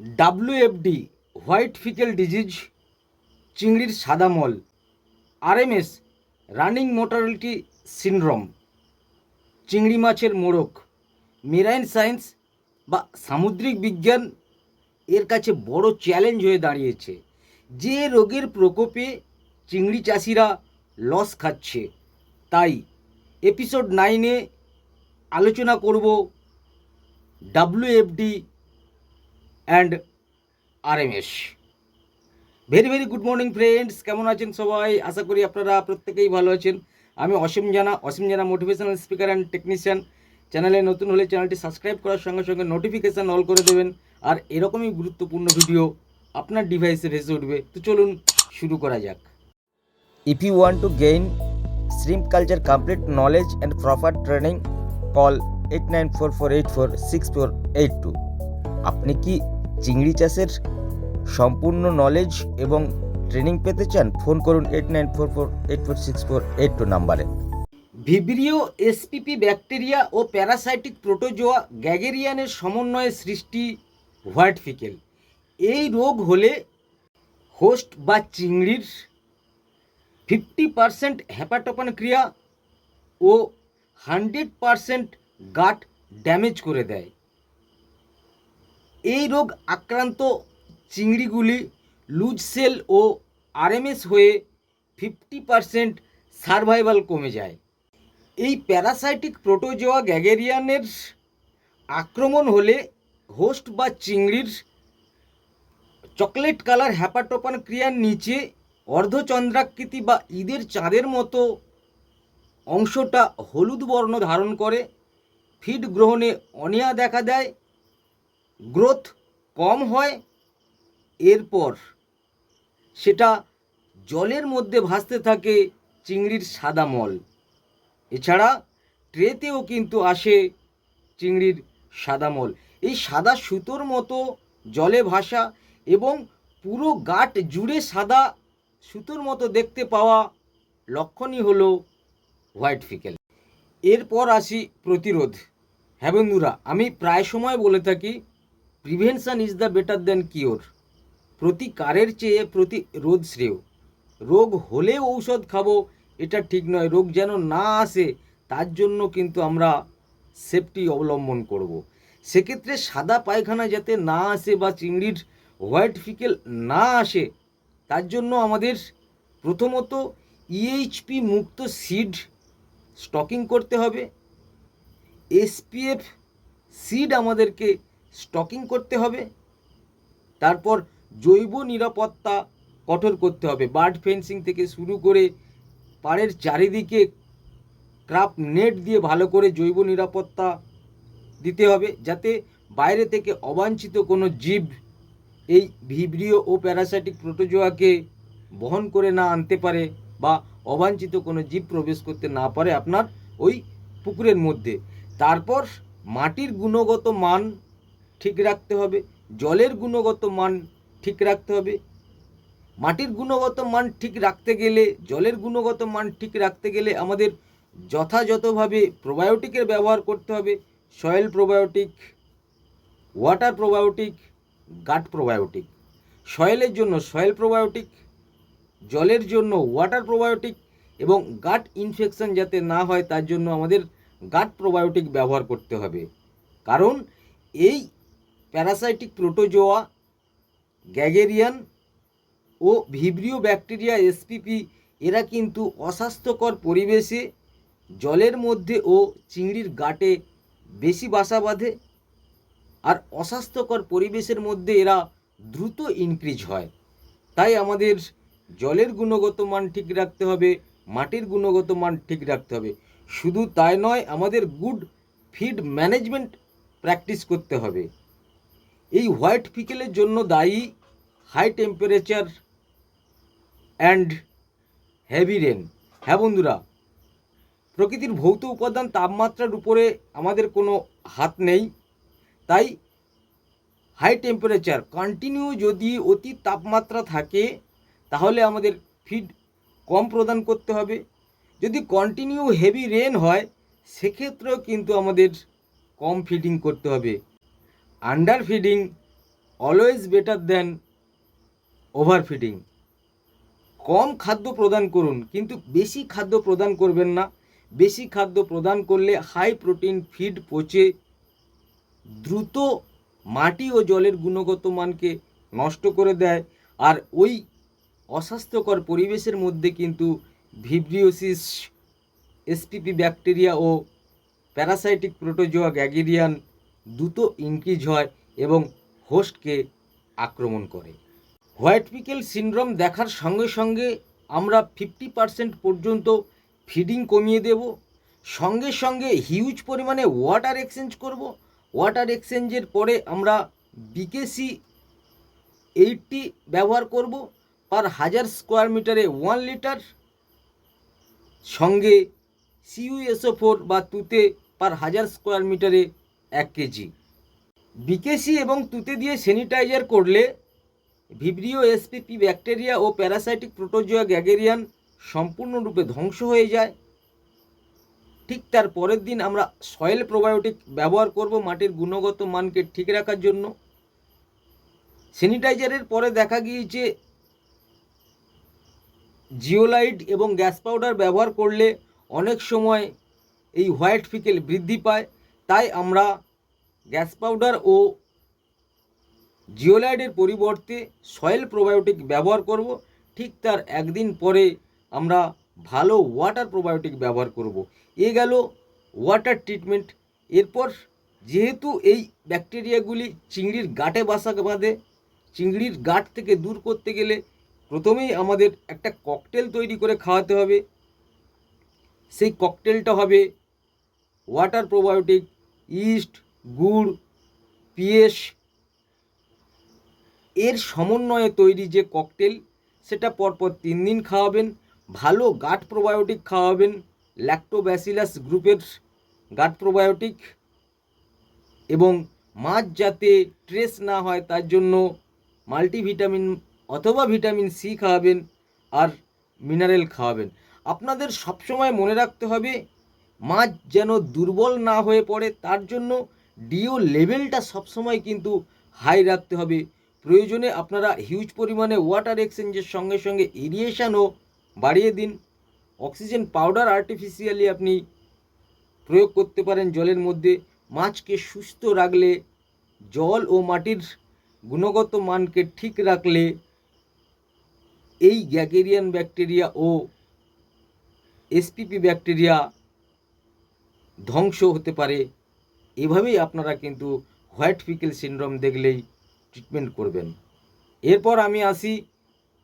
ডাব্লিউএফডি, white faecal disease, চিংড়ির সাদা মল, আরএমএস, রানিং মোটালিটি সিনড্রোম, চিংড়ি মাছের মোড়ক, মেরাইন সায়েন্স বা সামুদ্রিক বিজ্ঞান এর কাছে বড় চ্যালেঞ্জ হয়ে দাঁড়িয়েছে। যে রোগের প্রকোপে চিংড়ি চাষিরা লস খাচ্ছে, তাই এপিসোড নাইনে আলোচনা করব WFD and RMS very very good morning friends কেমন আছেন সবাই? আশা করি আপনারা প্রত্যেকেই ভালো আছেন। আমি অসীম জানা অসীম জানা মোটিভেশনাল স্পিকার অ্যান্ড টেকনিশিয়ান চ্যানেলে নতুন হলে চ্যানেলটি সাবস্ক্রাইব করার সঙ্গে সঙ্গে নোটিফিকেশান অল করে দেবেন। আর এরকমই গুরুত্বপূর্ণ ভিডিও আপনার ডিভাইসে ভেসে উঠবে। তো চলুন শুরু করা যাক। If you want to gain shrimp culture complete knowledge and proper training, call 8944846482 আপনি কি চিংড়ি চাষের সম্পূর্ণ নলেজ এবং ট্রেনিং পেতে চান ফোন করুন eight nine four four eight four six four eight two নাম্বারে। ভিব্রিও এসপিপি ব্যাকটেরিয়া ও প্যারাসাইটিক প্রোটোজোয়া গ্যাগেরিয়ানের সমন্বয়ে সৃষ্টি হোয়াইট ফিকেল। এই রোগ হলে হোস্ট বা চিংড়ির ফিফটি পারসেন্ট হ্যাপাটোপান ক্রিয়া ও হান্ড্রেড পারসেন্ট গাট ড্যামেজ করে দেয়। এই রোগ আক্রান্ত চিংড়িগুলি লুজ সেল ও আরএমএস হয়ে ফিফটি পারসেন্ট সার্ভাইভাল কমে যায়। এই প্যারাসাইটিক প্রোটোজোয়া গ্যাগেরিয়ানের আক্রমণ হলে হোস্ট বা চিংড়ির চকলেট কালার হ্যাপাটোপান ক্রিয়ার নিচে অর্ধচন্দ্রাকৃতি বা ঈদের চাঁদের মতো অংশটা হলুদ বর্ণ ধারণ করে। ফিড গ্রহণে অনিয়া দেখা দেয়। গ্রোথ কম হয়, এরপর সেটা জলের মধ্যে ভাসতে থাকে চিংড়ির সাদা মল। এছাড়া ট্রেতেও কিন্তু আসে চিংড়ির সাদা মল। এই সাদা সুতোর মতো জলে ভাসা এবং পুরো গাট জুড়ে সাদা সুতোর মতো দেখতে পাওয়া লক্ষণই হলো হোয়াইট ফিকেল। এরপর আসি প্রতিরোধ। হ্যাঁ বন্ধুরা, আমি প্রায় সময় বলে থাকি prevention is the better than cure প্রতিকারের চেয়ে প্রতি প্রতিরোধ শ্রেয়। রোগ হলে ঔষধ খাব, এটা ঠিক নয়। রোগ যেন না আসে, তার জন্য কিন্তু আমরা সেফটি অবলম্বন করব। সেক্ষেত্রে সাদা পায়খানা যাতে না আসে বা চিংড়ির হোয়াইট ফিকেল না আসে, তার জন্য আমাদের প্রথমত ইএইচপি মুক্ত সিড স্টকিং করতে হবে। এসপিএফ সিড আমাদেরকে স্টকিং করতে হবে। তারপর জৈব নিরাপত্তা কঠোর করতে হবে। বার্ড ফেন্সিং থেকে শুরু করে পাড়ের চারিদিকে ক্রাপ নেট দিয়ে ভালো করে জৈব নিরাপত্তা দিতে হবে, যাতে বাইরে থেকে অবাঞ্ছিত কোনো জীব এই ভিব্রিও ও প্যারাসাইটিক প্রোটোজোয়াকে বহন করে না আনতে পারে বা অবাঞ্ছিত কোনো জীব প্রবেশ করতে না পারে আপনার ওই পুকুরের মধ্যে। তারপর মাটির গুণগত মান ঠিক রাখতে হবে। জলের গুণগত মান ঠিক রাখতে হবে। মাটির গুণগত মান ঠিক রাখতে গেলে, জলের গুণগত মান ঠিক রাখতে গেলে আমাদের যথাযথভাবে প্রোবায়োটিকের ব্যবহার করতে হবে। Soil probiotic water probiotic gut probiotic সয়েলের জন্য সয়েল প্রোবায়োটিক জলের জন্য ওয়াটার প্রোবায়োটিক এবং গাট ইনফেকশন যাতে না হয়, তার জন্য আমাদের গাট প্রোবায়োটিক ব্যবহার করতে হবে। কারণ এই প্যারাসাইটিক প্রোটোজোয়া, গ্যাগেরিয়ান ও ভিব্রিও ব্যাকটেরিয়া, এসপিপি, এরা কিন্তু অস্বাস্থ্যকর পরিবেশে, জলের মধ্যে ও চিংড়ির গাটে বেশি বাসা বাঁধে আর অস্বাস্থ্যকর পরিবেশের মধ্যে এরা দ্রুত ইনক্রিজ হয়। তাই আমাদের জলের গুণগত মান ঠিক রাখতে হবে, মাটির গুণগত মান ঠিক রাখতে হবে। শুধু তাই নয়, আমাদের গুড ফিড ম্যানেজমেন্ট প্র্যাকটিস করতে হবে। এই হোয়াইট ফিকেলের জন্য দায়ী, high temperature and heavy rain. হ্যাঁ বন্ধুরা, প্রকৃতির ভৌত উপাদান তাপমাত্রার উপরে আমাদের কোনো হাত নেই। তাই হাই টেম্পারেচার কন্টিনিউ যদি অতি তাপমাত্রা থাকে, তাহলে আমাদের ফিড কম প্রদান করতে হবে। যদি কন্টিনিউ হেভি রেন হয়, সেক্ষেত্রেও কিন্তু আমাদের কম ফিডিং করতে হবে। Under feeding always better than overfeeding কম খাদ্য প্রদান করুন, কিন্তু বেশি খাদ্য প্রদান করবেন না। বেশি খাদ্য প্রদান করলে হাই প্রোটিন ফিড পচে, দ্রুত মাটি ও জলের গুণগত মানকে নষ্ট করে দেয়, আর ওই অস্বাস্থ্যকর পরিবেশের মধ্যে কিন্তু ভিব্রিওসিস এসপিপি ব্যাকটেরিয়া ও প্যারাসাইটিক প্রোটোজোয়া গ্যাগেরিয়ান দ্রুত ইনক্রিজ হয় এবং হোস্টকে আক্রমণ করে। হোয়াইট পিকেল সিন্ড্রোম দেখার সঙ্গে সঙ্গে আমরা ফিফটি পার্সেন্ট পর্যন্ত ফিডিং কমিয়ে দেব। সঙ্গে সঙ্গে হিউজ পরিমাণে ওয়াটার এক্সচেঞ্জ করব। ওয়াটার এক্সচেঞ্জের পরে আমরা বিকেসি এইটটি ব্যবহার করব পার হাজার স্কোয়ার মিটারে ওয়ান লিটার। সঙ্গে সিইউএসও ফোর বা তুতে পার হাজার স্কোয়ার মিটারে এক কেজি। বিকেসি এবং তুতে দিয়ে স্যানিটাইজার করলে ভিব্রিও এসপিপি ব্যাকটেরিয়া ও প্যারাসাইটিক প্রোটোজোয়া গ্যাগেরিয়ান সম্পূর্ণরূপে ধ্বংস হয়ে যায়। ঠিক তার পরের দিন আমরা সয়েল প্রোবায়োটিক ব্যবহার করব মাটির গুণগত মানকে ঠিক রাখার জন্য। স্যানিটাইজারের পরে দেখা গিয়েছে জিওলাইট এবং গ্যাস পাউডার ব্যবহার করলে অনেক সময় এই হোয়াইট ফিকেল বৃদ্ধি পায়। তাই আমরা গ্যাস পাউডার ও জিওলাইডের পরিবর্তে সয়েল প্রোবায়োটিক ব্যবহার করব। ঠিক তার একদিন পরে আমরা ভালো ওয়াটার প্রোবায়োটিক ব্যবহার করব। এ গেল ওয়াটার ট্রিটমেন্ট। এরপর যেহেতু এই ব্যাকটেরিয়াগুলি চিংড়ির গাটে বাসা বাঁধে, চিংড়ির গাট থেকে দূর করতে গেলে প্রথমেই আমাদের একটা ককটেল তৈরি করে খাওয়াতে হবে। সেই ককটেলটা হবে ওয়াটার প্রোবায়োটিক ইস্ট, গুড় পিএস এর সমন্বয়ে তৈরি যে ককটেল, সেটা পরপর তিন দিন খাওয়াবেন, ভালো গাট প্রোবায়োটিক খাওয়াবেন ল্যাক্টোব্যাসিলাস গ্রুপের গাট প্রোবায়োটিক এবং মাছ যাতে ট্রেস না হয় তার জন্য মাল্টিভিটামিন অথবা ভিটামিন সি খাওয়াবেন আর মিনারেল খাওয়াবেন। আপনাদের সবসময় মনে রাখতে হবে মাছ যেন দুর্বল না হয়ে পড়ে, তার জন্য ডিও লেভেলটা সবসময় কিন্তু হাই রাখতে হবে। প্রয়োজনে আপনারা হিউজ পরিমাণে ওয়াটার এক্সচেঞ্জের সঙ্গে সঙ্গে এরিয়েশনও বাড়িয়ে দিন। অক্সিজেন পাউডার আর্টিফিশিয়ালি আপনি প্রয়োগ করতে পারেন জলের মধ্যে। মাছকে সুস্থ রাখলে, জল ও মাটির গুণগত মানকে ঠিক রাখলে এই গ্যাগেরিয়ান ব্যাকটেরিয়া ও এসপিপি ব্যাকটেরিয়া ধ্বংস হতে পারে। এভাবেই আপনারা কিন্তু হোয়াইট ফিকেল সিনড্রোম দেখলেই ট্রিটমেন্ট করবেন। এরপর আমি আসি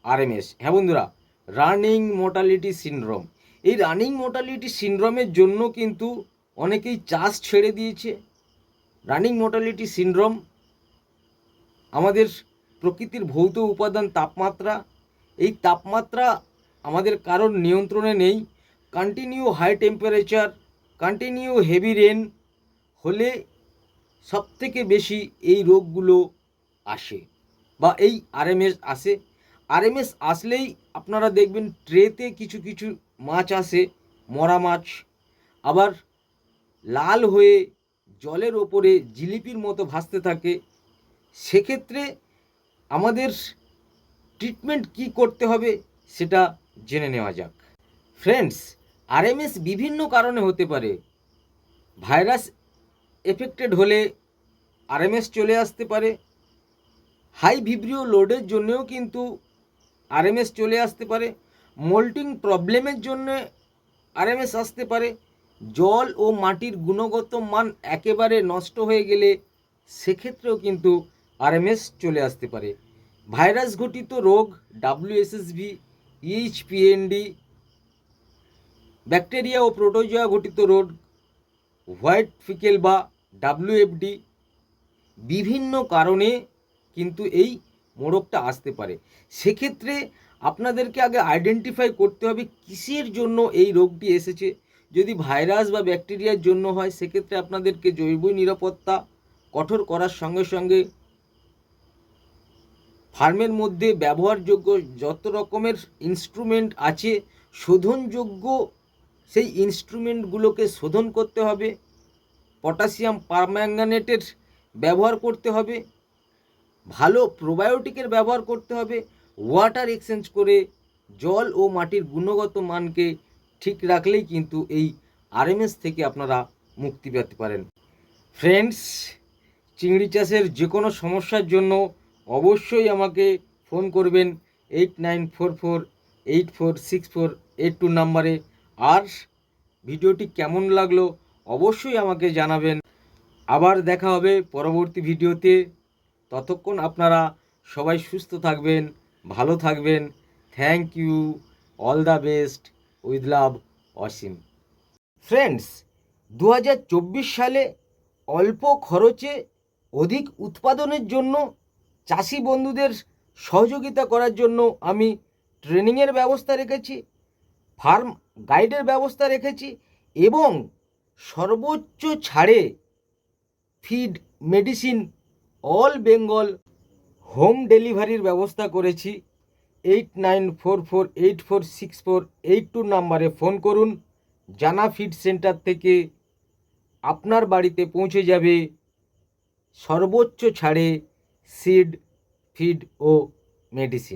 আরএমএস। হ্যাঁ বন্ধুরা, রানিং মোটালিটি সিনড্রোম। এই রানিং মোটালিটি সিনড্রোমের জন্য কিন্তু অনেকেই চাষ ছেড়ে দিয়েছে। রানিং মোটালিটি সিনড্রোম আমাদের প্রকৃতির ভৌত উপাদান তাপমাত্রা। এই তাপমাত্রা আমাদের কারোর নিয়ন্ত্রণে নেই। Continue high temperature continue heavy rain হলে সবথেকে বেশি এই রোগগুলো আসে বা এই আরএমএস আসে। আরএমএস আসলেই আপনারা দেখবেন ট্রেতে কিছু কিছু মাছ আসে, মরা মাছ। আবার লাল হয়ে জলের ওপরে জিলিপির মতো ভাসতে থাকে। সেক্ষেত্রে আমাদের ট্রিটমেন্ট কি করতে হবে সেটা জেনে নেওয়া যাক। ফ্রেন্ডস আরএমএস বিভিন্ন কারণে হতে পারে। ভাইরাস এফেক্টেড হলে আরএমএস চলে আসতে পারে। হাই ভিব্রিও লোডের জন্যেও কিন্তু আরএমএস চলে আসতে পারে। মোল্টিং প্রবলেমের জন্য আরএমএস আসতে পারে। জল ও মাটির গুণগত মান একেবারে নষ্ট হয়ে গেলে সেক্ষেত্রেও কিন্তু আরএমএস চলে আসতে পারে। ভাইরাস ঘটিত রোগ ডাব্লিউএসএসভি ইএইচপিএনডি ব্যাকটেরিয়া ও প্রোটোজোয়া ঘটিত রোগ, হোয়াইট ফিকেল বা ডাব্লিউএফডি, বিভিন্ন কারণে কিন্তু এই মোড়কটা আসতে পারে। সেক্ষেত্রে আপনাদেরকে আগে আইডেন্টিফাই করতে হবে কিসের জন্য এই রোগটি এসেছে। যদি ভাইরাস বা ব্যাকটেরিয়ার জন্য হয়, সেক্ষেত্রে আপনাদেরকে জৈব নিরাপত্তা কঠোর করার সঙ্গে সঙ্গে ফার্মের মধ্যে ব্যবহারযোগ্য যত রকমের ইনস্ট্রুমেন্ট আছে, শোধনযোগ্য সেই ইনস্ট্রুমেন্টগুলোকে শোধন করতে হবে পটাশিয়াম পারম্যাঙ্গানেটের ব্যবহার করতে হবে, ভালো প্রোবায়োটিকের ব্যবহার করতে হবে ওয়াটার এক্সচেঞ্জ করে জল ও মাটির গুণগত মানকে ঠিক রাখলেই কিন্তু এই আরএমএস থেকে আপনারা মুক্তি পেতে পারেন। ফ্রেন্ডস চিংড়ি চাষের যে কোনো সমস্যার জন্য অবশ্যই আমাকে ফোন করবেন eight nine four four eight four six four eight two নাম্বারে আর ভিডিওটি কেমন লাগল অবশ্যই আমাকে জানাবেন। আবার দেখা হবে পরবর্তী ভিডিওতে। ততক্ষণ আপনারা সবাই সুস্থ থাকবেন, ভালো থাকবেন। Thank you all the best with love Asim friends দু হাজার চব্বিশ সালে অল্প খরচে অধিক উৎপাদনের জন্য চাষি বন্ধুদের সহযোগিতা করার জন্য আমি ট্রেনিংয়ের ব্যবস্থা রেখেছি। ফার্ম গাইডের ব্যবস্থা রেখেছি এবং সর্বোচ্চ ছাড়ে feed medicine all Bengal home ডেলিভারির ব্যবস্থা করেছি। Eight nine four four eight four six four eight two নাম্বারে ফোন করুন। জানা ফিড সেন্টার থেকে আপনার বাড়িতে পৌঁছে যাবে। সর্বোচ্চ ছাড়ে সিড ফিড ও মেডিসিন